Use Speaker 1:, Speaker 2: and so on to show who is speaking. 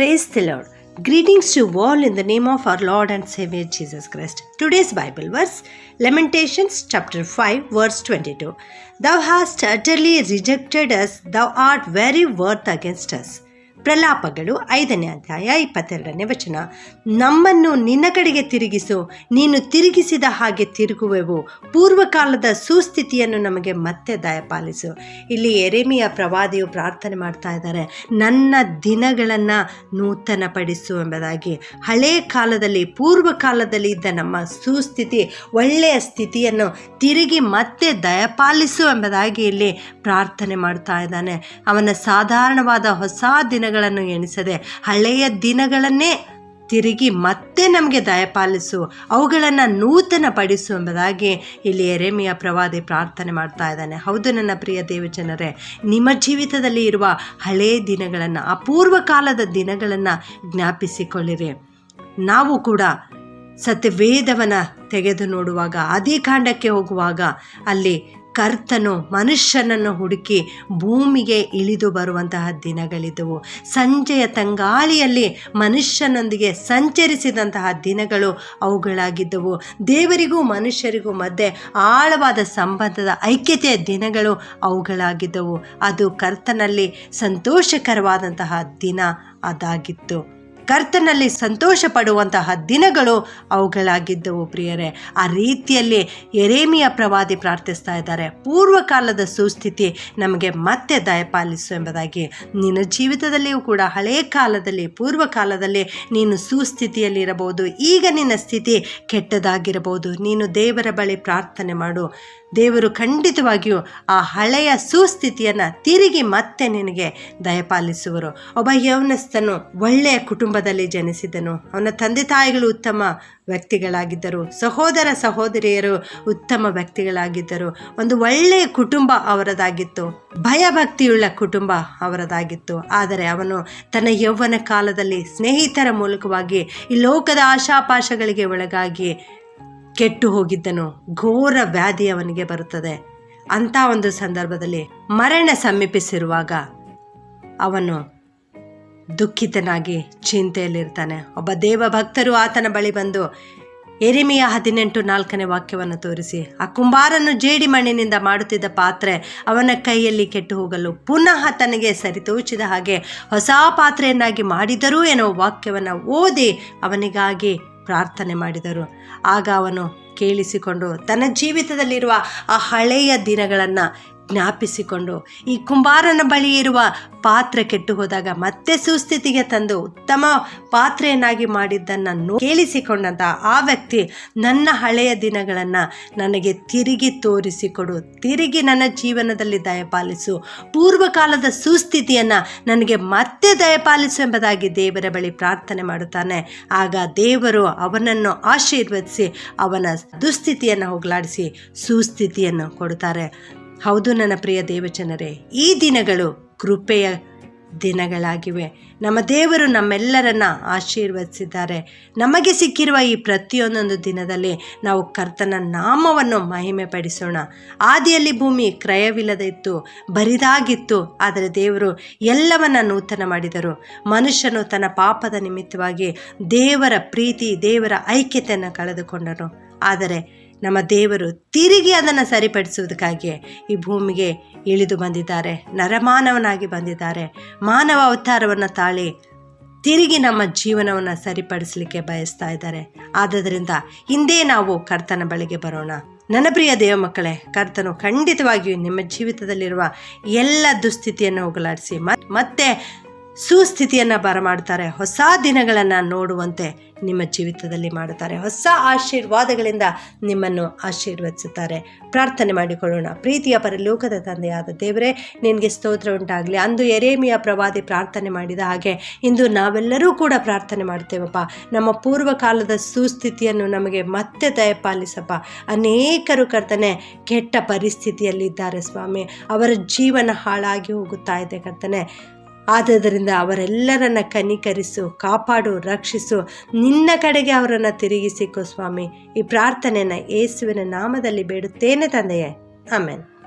Speaker 1: Praise the Lord. Greetings to all in the name of our Lord and Savior Jesus Christ. Today's Bible verse Lamentations chapter 5 verse 22. Thou hast utterly rejected us, thou art very worth against us. ಪ್ರಲಾಪಗಳು ಐದನೇ ಅಧ್ಯಾಯ ಇಪ್ಪತ್ತೆರಡನೇ ವಚನ. ನಮ್ಮನ್ನು ನಿನ್ನ ಕಡೆಗೆ ತಿರುಗಿಸು, ನೀನು ತಿರುಗಿಸಿದ ಹಾಗೆ ತಿರುಗುವೆವು. ಪೂರ್ವಕಾಲದ ಸುಸ್ಥಿತಿಯನ್ನು ನಮಗೆ ಮತ್ತೆ ದಯಪಾಲಿಸು. ಇಲ್ಲಿ ಎರೆಮಿಯ ಪ್ರವಾದಿಯು ಪ್ರಾರ್ಥನೆ ಮಾಡ್ತಾ ಇದ್ದಾರೆ. ನನ್ನ ದಿನಗಳನ್ನು ನೂತನಪಡಿಸು ಎಂಬುದಾಗಿ. ಹಳೆಯ ಕಾಲದಲ್ಲಿ ಪೂರ್ವ ಕಾಲದಲ್ಲಿ ಇದ್ದ ನಮ್ಮ ಸುಸ್ಥಿತಿ, ಒಳ್ಳೆಯ ಸ್ಥಿತಿಯನ್ನು ತಿರುಗಿ ಮತ್ತೆ ದಯಪಾಲಿಸು ಎಂಬುದಾಗಿ ಇಲ್ಲಿ ಪ್ರಾರ್ಥನೆ ಮಾಡ್ತಾ ಇದ್ದಾನೆ. ಅವನ ಸಾಧಾರಣವಾದ ಹೊಸ ದಿನಗಳನ್ನು ಎಣಿಸದೆ ಹಳೆಯ ದಿನಗಳನ್ನೇ ತಿರುಗಿ ಮತ್ತೆ ನಮಗೆ ದಯಪಾಲಿಸು ಅವುಗಳನ್ನು ನೂತನ ಪಡಿಸು ಎಂಬುದಾಗಿ ಇಲ್ಲಿ ಎರೆಮಿಯ ಪ್ರವಾದಿ ಪ್ರಾರ್ಥನೆ ಮಾಡ್ತಾ ಇದ್ದಾನೆ. ಹೌದು ನನ್ನ ಪ್ರಿಯ ದೇವಜನರೇ, ನಿಮ್ಮ ಜೀವಿತದಲ್ಲಿ ಇರುವ ಹಳೆಯ ದಿನಗಳನ್ನು, ಅಪೂರ್ವ ಕಾಲದ ದಿನಗಳನ್ನು ಜ್ಞಾಪಿಸಿಕೊಳ್ಳಿರಿ. ನಾವು ಕೂಡ ಸತ್ಯವೇದವನ್ನು ತೆಗೆದು ನೋಡುವಾಗ ಆದಿಕಾಂಡಕ್ಕೆ ಹೋಗುವಾಗ ಅಲ್ಲಿ ಕರ್ತನು ಮನುಷ್ಯನನ್ನು ಹುಡುಕಿ ಭೂಮಿಗೆ ಇಳಿದು ಬರುವಂತಹ ದಿನಗಳಿದ್ದವು. ಸಂಜೆಯ ತಂಗಾಳಿಯಲ್ಲಿ ಮನುಷ್ಯನೊಂದಿಗೆ ಸಂಚರಿಸಿದಂತಹ ದಿನಗಳು ಅವುಗಳಾಗಿದ್ದವು. ದೇವರಿಗೂ ಮನುಷ್ಯರಿಗೂ ಮಧ್ಯೆ ಆಳವಾದ ಸಂಬಂಧದ ಐಕ್ಯತೆಯ ದಿನಗಳು ಅವುಗಳಾಗಿದ್ದವು. ಅದು ಕರ್ತನಲ್ಲಿ ಸಂತೋಷಕರವಾದಂತಹ ದಿನ ಅದಾಗಿತ್ತು. ಕರ್ತನಲ್ಲಿ ಸಂತೋಷ ಪಡುವಂತಹ ದಿನಗಳು ಅವುಗಳಾಗಿದ್ದವು ಪ್ರಿಯರೇ. ಆ ರೀತಿಯಲ್ಲಿ ಎರೇಮಿಯ ಪ್ರವಾದಿ ಪ್ರಾರ್ಥಿಸ್ತಾ ಇದ್ದಾರೆ. ಪೂರ್ವಕಾಲದ ಸುಸ್ಥಿತಿ ನಮಗೆ ಮತ್ತೆ ದಯಪಾಲಿಸು ಎಂಬುದಾಗಿ. ನಿನ್ನ ಜೀವಿತದಲ್ಲಿಯೂ ಕೂಡ ಹಳೆಯ ಕಾಲದಲ್ಲಿ ಪೂರ್ವ ಕಾಲದಲ್ಲಿ ನೀನು ಸುಸ್ಥಿತಿಯಲ್ಲಿರಬಹುದು ಈಗ ನಿನ್ನ ಸ್ಥಿತಿ ಕೆಟ್ಟದಾಗಿರಬಹುದು. ನೀನು ದೇವರ ಬಳಿ ಪ್ರಾರ್ಥನೆ ಮಾಡು. ದೇವರು ಖಂಡಿತವಾಗಿಯೂ ಆ ಹಳೆಯ ಸುಸ್ಥಿತಿಯನ್ನು ತಿರುಗಿ ಮತ್ತೆ ನಿನಗೆ ದಯಪಾಲಿಸುವರು. ಒಬ್ಬ ಯೌನಸ್ಥನು ಒಳ್ಳೆಯ ಕುಟುಂಬದಲ್ಲಿ ಜನಿಸಿದನು. ಅವನ ತಂದೆ ತಾಯಿಗಳು ಉತ್ತಮ ವ್ಯಕ್ತಿಗಳಾಗಿದ್ದರು. ಸಹೋದರ ಸಹೋದರಿಯರು ಉತ್ತಮ ವ್ಯಕ್ತಿಗಳಾಗಿದ್ದರು. ಒಂದು ಒಳ್ಳೆಯ ಕುಟುಂಬ ಅವರದಾಗಿತ್ತು. ಭಯಭಕ್ತಿಯುಳ್ಳ ಕುಟುಂಬ ಅವರದಾಗಿತ್ತು. ಆದರೆ ಅವನು ತನ್ನ ಯೌವನ ಕಾಲದಲ್ಲಿ ಸ್ನೇಹಿತರ ಮೂಲಕವಾಗಿ ಈ ಲೋಕದ ಆಶಾಪಾಶಗಳಿಗೆ ಒಳಗಾಗಿ ಕೆಟ್ಟು ಹೋಗಿದ್ದನು. ಘೋರ ವ್ಯಾಧಿ ಅವನಿಗೆ ಬರುತ್ತದೆ. ಅಂಥ ಒಂದು ಸಂದರ್ಭದಲ್ಲಿ ಮರಣ ಸಮೀಪಿಸಿರುವಾಗ ಅವನು ದುಃಖಿತನಾಗಿ ಚಿಂತೆಯಲ್ಲಿರ್ತಾನೆ. ಒಬ್ಬ ದೇವ ಭಕ್ತರು ಆತನ ಬಳಿ ಬಂದು ಎರಿಮೆಯ ಹದಿನೆಂಟು ನಾಲ್ಕನೇ ವಾಕ್ಯವನ್ನು ತೋರಿಸಿ, ಆ ಕುಂಬಾರನು ಜೇಡಿ ಮಣ್ಣಿನಿಂದ ಮಾಡುತ್ತಿದ್ದ ಪಾತ್ರೆ ಅವನ ಕೈಯಲ್ಲಿ ಕೆಟ್ಟು ಹೋಗಲು ಪುನಃ ತನಗೆ ಸರಿತೋಚಿದ ಹಾಗೆ ಹೊಸ ಪಾತ್ರೆಯನ್ನಾಗಿ ಮಾಡಿದರೂ ಎನ್ನುವ ವಾಕ್ಯವನ್ನು ಓದಿ ಅವನಿಗಾಗಿ ಪ್ರಾರ್ಥನೆ ಮಾಡಿದರು. ಆಗ ಅವನು ಕೇಳಿಸಿಕೊಂಡು, ತನ್ನ ಜೀವಿತದಲ್ಲಿರುವ ಆ ಹಳೆಯ ದಿನಗಳನ್ನು ಜ್ಞಾಪಿಸಿಕೊಂಡು ಈ ಕುಂಬಾರನ ಬಳಿ ಇರುವ ಪಾತ್ರೆ ಕೆಟ್ಟು ಹೋದಾಗ ಮತ್ತೆ ಸುಸ್ಥಿತಿಗೆ ತಂದು ಉತ್ತಮ ಪಾತ್ರೆಯನ್ನಾಗಿ ಮಾಡಿದ್ದನ್ನು ಕೇಳಿಸಿಕೊಂಡಂತ ಆ ವ್ಯಕ್ತಿ ನನ್ನ ಹಳೆಯ ದಿನಗಳನ್ನು ನನಗೆ ತಿರುಗಿ ತೋರಿಸಿಕೊಡು, ತಿರುಗಿ ನನ್ನ ಜೀವನದಲ್ಲಿ ದಯಪಾಲಿಸು ಪೂರ್ವಕಾಲದ ಸುಸ್ಥಿತಿಯನ್ನು ನನಗೆ ಮತ್ತೆ ದಯಪಾಲಿಸು ಎಂಬುದಾಗಿ ದೇವರ ಬಳಿ ಪ್ರಾರ್ಥನೆ ಮಾಡುತ್ತಾನೆ. ಆಗ ದೇವರು ಅವನನ್ನು ಆಶೀರ್ವದಿಸಿ ಅವನ ದುಸ್ಥಿತಿಯನ್ನು ಹೋಗಲಾಡಿಸಿ ಸುಸ್ಥಿತಿಯನ್ನು ಕೊಡುತ್ತಾರೆ. ಹೌದು ನನ್ನ ಪ್ರಿಯ ದೇವಜನರೇ, ಈ ದಿನಗಳು ಕೃಪೆಯ ದಿನಗಳಾಗಿವೆ. ನಮ್ಮ ದೇವರು ನಮ್ಮೆಲ್ಲರನ್ನ ಆಶೀರ್ವದಿಸಿದ್ದಾರೆ. ನಮಗೆ ಸಿಕ್ಕಿರುವ ಈ ಪ್ರತಿಯೊಂದೊಂದು ದಿನದಲ್ಲಿ ನಾವು ಕರ್ತನ ನಾಮವನ್ನು ಮಹಿಮೆ ಪಡಿಸೋಣ ಆದಿಯಲ್ಲಿ ಭೂಮಿ ಕ್ರಯವಿಲ್ಲದೆ ಇತ್ತು, ಬರಿದಾಗಿತ್ತು, ಆದರೆ ದೇವರು ಎಲ್ಲವನ್ನ ನೂತನ ಮಾಡಿದರು. ಮನುಷ್ಯನು ತನ್ನ ಪಾಪದ ನಿಮಿತ್ತವಾಗಿ ದೇವರ ಪ್ರೀತಿ, ದೇವರ ಐಕ್ಯತೆಯನ್ನು ಕಳೆದುಕೊಂಡನು. ಆದರೆ ನಮ್ಮ ದೇವರು ತಿರುಗಿ ಅದನ್ನು ಸರಿಪಡಿಸುವುದಕ್ಕಾಗಿ ಈ ಭೂಮಿಗೆ ಇಳಿದು ಬಂದಿದ್ದಾರೆ, ನರಮಾನವನಾಗಿ ಬಂದಿದ್ದಾರೆ. ಮಾನವ ಅವತಾರವನ್ನು ತಾಳಿ ತಿರುಗಿ ನಮ್ಮ ಜೀವನವನ್ನು ಸರಿಪಡಿಸಲಿಕ್ಕೆ ಬಯಸ್ತಾ ಇದ್ದಾರೆ. ಆದ್ದರಿಂದ ಹಿಂದೆ ನಾವು ಕರ್ತನ ಬಳಿಗೆ ಬರೋಣ. ನನ್ನ ಪ್ರಿಯ ದೇವ ಮಕ್ಕಳೇ, ಕರ್ತನು ಖಂಡಿತವಾಗಿಯೂ ನಿಮ್ಮ ಜೀವಿತದಲ್ಲಿರುವ ಎಲ್ಲ ದುಸ್ಥಿತಿಯನ್ನು ಹೋಗಲಾಡಿಸಿ ಮತ್ತೆ ಸುಸ್ಥಿತಿಯನ್ನು ಬರಮಾಡ್ತಾರೆ, ಹೊಸ ದಿನಗಳನ್ನು ನೋಡುವಂತೆ ನಿಮ್ಮ ಜೀವಿತದಲ್ಲಿ ಮಾಡುತ್ತಾರೆ. ಹೊಸ ಆಶೀರ್ವಾದಗಳಿಂದ ನಿಮ್ಮನ್ನು ಆಶೀರ್ವದಿಸುತ್ತಾರೆ. ಪ್ರಾರ್ಥನೆ ಮಾಡಿಕೊಳ್ಳೋಣ. ಪ್ರೀತಿಯ ಪರಲೋಕದ ತಂದೆಯಾದ ದೇವರೇ, ನಿನಗೆ ಸ್ತೋತ್ರ ಉಂಟಾಗಲಿ. ಅಂದು ಎರೇಮಿಯ ಪ್ರವಾದಿ ಪ್ರಾರ್ಥನೆ ಮಾಡಿದ ಹಾಗೆ ಇಂದು ನಾವೆಲ್ಲರೂ ಕೂಡ ಪ್ರಾರ್ಥನೆ ಮಾಡ್ತೇವಪ್ಪ. ನಮ್ಮ ಪೂರ್ವಕಾಲದ ಸುಸ್ಥಿತಿಯನ್ನು ನಮಗೆ ಮತ್ತೆ ದಯಪಾಲಿಸಪ್ಪ. ಅನೇಕರು ಕರ್ತನೆ, ಕೆಟ್ಟ ಪರಿಸ್ಥಿತಿಯಲ್ಲಿದ್ದಾರೆ ಸ್ವಾಮಿ. ಅವರ ಜೀವನ ಹಾಳಾಗಿ ಹೋಗುತ್ತಾ ಇದೆ ಕರ್ತನೆ. ಆದ್ದರಿಂದ ಅವರೆಲ್ಲರನ್ನ ಕನಿಕರಿಸು, ಕಾಪಾಡು, ರಕ್ಷಿಸು. ನಿನ್ನ ಕಡೆಗೆ ಅವರನ್ನು ತಿರುಗಿಸಿಕೊ ಸ್ವಾಮಿ. ಈ ಪ್ರಾರ್ಥನೆಯನ್ನು ಯೇಸುವಿನ ನಾಮದಲ್ಲಿ ಬೇಡುತ್ತೇನೆ ತಂದೆಯೇ. ಆಮೇಲೆ